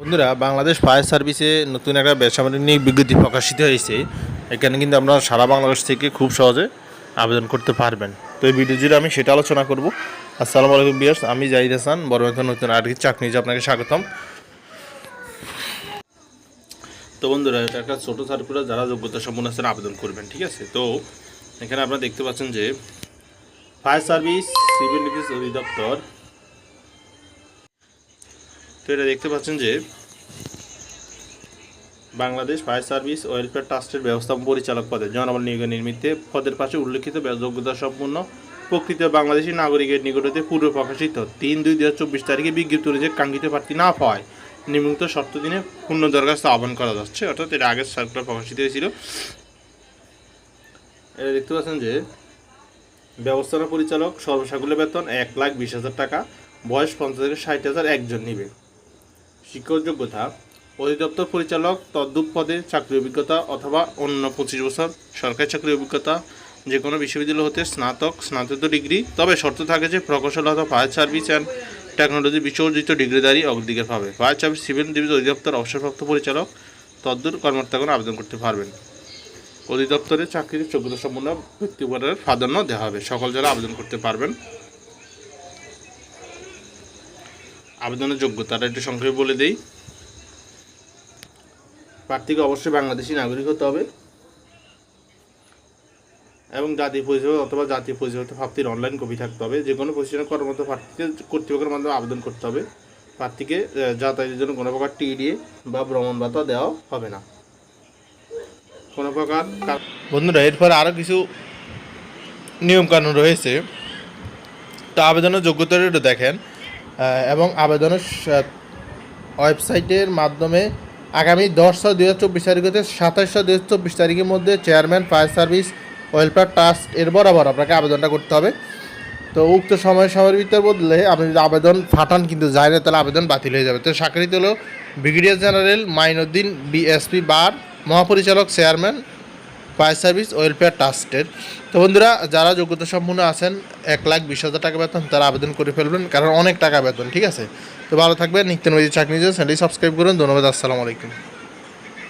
বন্ধুরা, বাংলাদেশ ফায়ার সার্ভিসে নতুন একটা বেসামরিক বিজ্ঞপ্তি প্রকাশিত হয়েছে। এখানে কিন্তু আপনারা সারা বাংলাদেশ থেকে খুব সহজে আবেদন করতে পারবেন। তো এই ভিডিও জুড়ে আমি সেটা আলোচনা করব। আসসালামু আলাইকুম বিয়ার্স আমি জাহিদ হাসান, বড় নতুন আর চাকরি আপনাকে স্বাগতম। তো বন্ধুরা, এটা একটা ছোটো সার্কুলার, যারা যোগ্যতা সম্পন্ন আছেন আবেদন করবেন, ঠিক আছে? তো এখানে আপনারা দেখতে পাচ্ছেন যে ফায়ার সার্ভিস, সিভিল ডিফেন্স অধিদপ্তর তো এটা দেখতে পাচ্ছেন যে বাংলাদেশ ফায়ার সার্ভিস ওয়েলফেয়ার ট্রাস্টের ব্যবস্থাপন পরিচালক পদে জনবল নিয়োগের নিমিত্তে পদের পাশে উল্লেখিত যোগ্যতা সম্পূর্ণ প্রকৃত বাংলাদেশি নাগরিকের নিকটতে পূর্ব প্রকাশিত তিন দুই দু হাজার চব্বিশ তারিখে বিজ্ঞপ্তি অনুযায়ী কাঙ্ক্ষিত প্রার্থী না পাওয়ায় নিম্নলিখিত শর্ত দিনে পূর্ণ দরখাস্ত আহ্বান করা যাচ্ছে। অর্থাৎ এটা আগের সার্কুলার প্রকাশিত হয়েছিল। এটা দেখতে পাচ্ছেন যে ব্যবস্থাপনা পরিচালক সর্বসাকুল্য বেতন এক লাখ বিশ হাজার টাকা, বয়স পঞ্চাশ থেকে ষাট হাজার একজন নিবে। শিক্ষক যোগ্যতা অধিদপ্তর পরিচালক, তদ্রূপ পদে চাকরি অভিজ্ঞতা অথবা অন্য পঁচিশ বছর সরকারি চাকরি অভিজ্ঞতা, যে কোনো বিশ্ববিদ্যালয় হতে স্নাতক স্নাতক ডিগ্রি। তবে শর্ত থাকে যে প্রকৌশল অথবা ফায়ার সার্ভিস অ্যান্ড টেকনোলজি বিশ্বর্জিত ডিগ্রিধারী অগ্রদিকের পাবে। ফায়ার সার্ভিস সিভিল ডিভিশন অধিদপ্তর অবসরপ্রাপ্ত পরিচালক তদ্দূর কর্মকর্তাগণ আবেদন করতে পারবেন। অধিদপ্তরের চাকরির যোগ্যতা সম্পন্ন ব্যক্তিগণের প্রাধান্য দেওয়া হবে। সকল যারা আবেদন করতে পারবেন। আবেদনের যোগ্যতাটা একটু সংক্ষেপে বলে দেই। প্রার্থীকে অবশ্যই বাংলাদেশি নাগরিক হতে হবে। এবং জাতীয় পরিচয় অথবা জাতীয় পরিচয় প্রাপ্তির অনলাইন কপি থাকতে হবে। যে কোনো প্রতিষ্ঠানে কর্মরত প্রার্থীকে কর্তৃপক্ষের মাধ্যমে আবেদন করতে হবে। প্রার্থীকে যাতায়াতের জন্য কোনো প্রকার টিডিএ বা ভ্রমণ ভাতা দেওয়া হবে না। কোনো প্রকার বন্ধুরা, এরপর আরও কিছু নিয়মকানুন রয়েছে। তো আবেদনের যোগ্যতাটা একটু দেখেন। এবং আবেদনের ওয়েবসাইটের মাধ্যমে আগামী দশ ছয় দুই হাজার চব্বিশ তারিখ হতে সাতাশ ছয় দুই হাজার চব্বিশ তারিখের মধ্যে chairman, fire service, welfare trust এর বরাবর আপনাকে আবেদনটা করতে হবে। তো উক্ত সময় সময়ের ভিতর বদলে আপনি যদি আবেদন ফাটান কিন্তু যায় না, তাহলে আবেদন বাতিল হয়ে যাবে। তো স্বাক্ষরিত হলো brigadier general Mainuddin, BSP bar, মহাপরিচালক চেয়ারম্যান ফায়ার সার্ভিস, ওয়েলফেয়ার ট্রাস্টের তো বন্ধুরা, যারা যোগ্যতা সম্পন্ন আছেন, এক লাখ বিশ হাজার টাকা বেতন, তারা আবেদন করে ফেলবেন, কারণ অনেক টাকা বেতন, ঠিক আছে? তো ভালো থাকবেন, নিত্য নদী চাকরি চ্যানেলটি সাবস্ক্রাইব করুন, ধন্যবাদ, আসসালামু আলাইকুম।